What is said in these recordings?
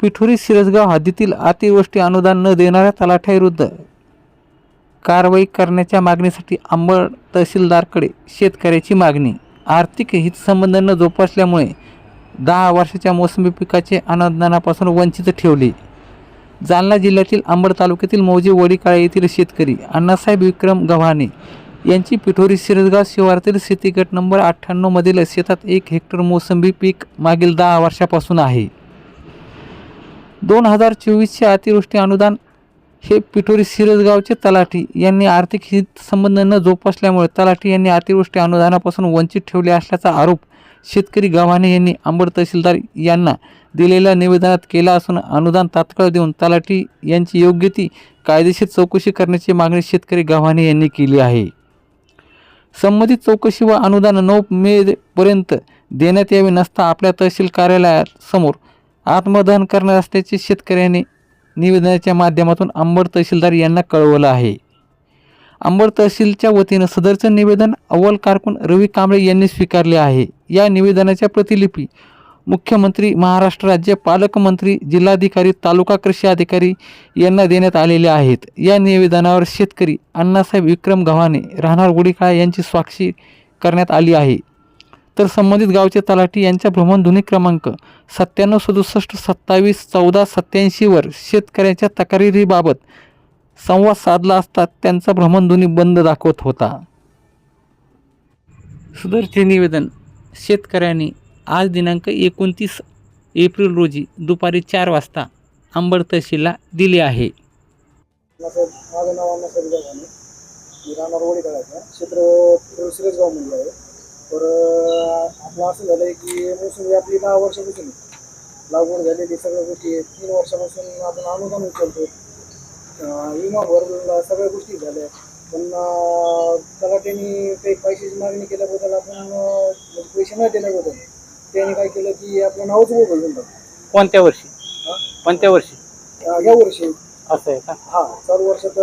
पिठोरी सिरसगाव हद्दीतील अतिवृष्टी अनुदान न देणाऱ्या तलाठ्याविरुद्ध कारवाई करण्याच्या मागणीसाठी अंबड तहसीलदारकडे शेतकऱ्याची मागणी. आर्थिक हितसंबंध न जोपासल्यामुळे दहा वर्षाच्या मोसंबी पिकाचे अनुदानापासून वंचित ठेवले. जालना जिल्ह्यातील अंबड तालुक्यातील मौजे वडीकाळा येथील शेतकरी अण्णासाहेब विक्रम गव्हाणे यांची पिठोरी सिरसगाव शिवारातील शेती गट नंबर अठ्ठ्याण्णवमधील शेतात एक हेक्टर मोसंबी पीक मागील दहा वर्षापासून आहे. दोन हजार चोवीसचे अतिवृष्टी अनुदान हे पिठोरी सिरसगावचे तलाठी यांनी आर्थिक हित संबंध न जोपासल्यामुळे तलाठी यांनी अतिवृष्टी अनुदानापासून वंचित ठेवले असल्याचा आरोप शेतकरी गव्हाणे यांनी अंबड तहसीलदार यांना दिलेल्या निवेदनात केला असून अनुदान तात्काळ देऊन तलाठी यांची योग्य ती कायदेशीर चौकशी करण्याची मागणी शेतकरी गव्हाणे यांनी केली आहे. संबंधित चौकशी व अनुदान नऊ मे पर्यंत देण्यात यावे नसता आपल्या तहसील कार्यालयासमोर आत्मदहन करणार असल्याचे शेतकऱ्यांनी निवेदनाच्या माध्यमातून अंबड तहसीलदार यांना कळवलं आहे. अंबड तहसीलच्या वतीनं सदरचं निवेदन अव्वल कारकून रवी कांबळे यांनी स्वीकारले आहे. या निवेदनाच्या प्रतिलिपी मुख्यमंत्री महाराष्ट्र राज्य पालकमंत्री जिल्हाधिकारी तालुका कृषी अधिकारी यांना देण्यात आलेले आहेत. या निवेदनावर शेतकरी अण्णासाहेब विक्रम गव्हाणे राहणार गुडीकाळा यांची स्वाक्षी करण्यात आली आहे. तर संबंधित गावचे तलाठी यांच्या भ्रमणध्वनी क्रमांक सत्त्याण्णव सदुसष्ट सत्तावीस चौदा सत्याऐंशीवर शेतकऱ्यांच्या तक्रारीबाबत संवाद साधला असता त्यांचा भ्रमणध्वनी बंद दाखवत होता. सदरचे निवेदन. शेतकऱ्यांनी आज दिनांक एकोणतीस एप्रिल रोजी दुपारी चार वाजता अंबड तहसीलला दिले आहे. माझं नाव अण्णासाहेब गव्हाणे मी राहणार वडी काढायचा क्षेत्र सिरसगावमध्ये आहे. तर आपलं असं झालं आहे की मोसमी आपली दहा वर्षापासून आहे. लागवड झालेली सगळ्या गोष्टी आहेत. तीन वर्षापासून आपण अनुदान उचलतो अं, विमा भरून सगळ्या गोष्टी झाल्या. पण अं, तलाट्याने काही पैशाची मागणी केल्याबद्दल आपण अं, म्हणजे पैसे न दिल्याबद्दल त्याने काय केलं की आपलं नावच टाकलं कोणत्या वर्षी? हा? कोणत्या वर्षी? अं, या वर्षी. असं आहे का? हा चालू वर्षात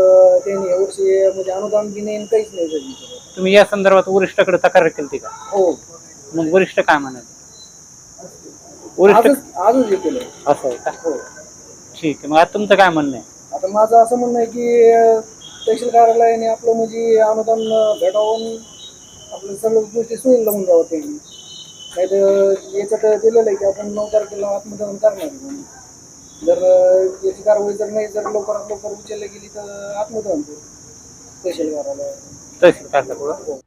त्यांनी यावर्षी म्हणजे अनुदान बी नाही आणि काहीच नाही. तुम्ही या संदर्भात वरिष्ठाकडे तक्रार केली का? हो. मग वरिष्ठ काय म्हणाले? वरिष्ठ आजच आजच हे केलं. असं आहे का? हो. ठीक आहे मग आता तुमचं काय म्हणणं आहे? आता माझं असं म्हणणं आहे की अं, तहसील कार्यालयाने आपलं म्हणजे अनुदान भेटावून आपलं सगळ्या गोष्टी सोयी लावून द्यावं त्यांनी. नाही तर याच्यात दिलेलं आहे की आपण नऊ तारखेला आत्मदहन करणार आहे म्हणून. जर याची कारवाई जर नाही जर लवकरात लवकर उचलली गेली तर आत्महत्या करू तहसील तहसील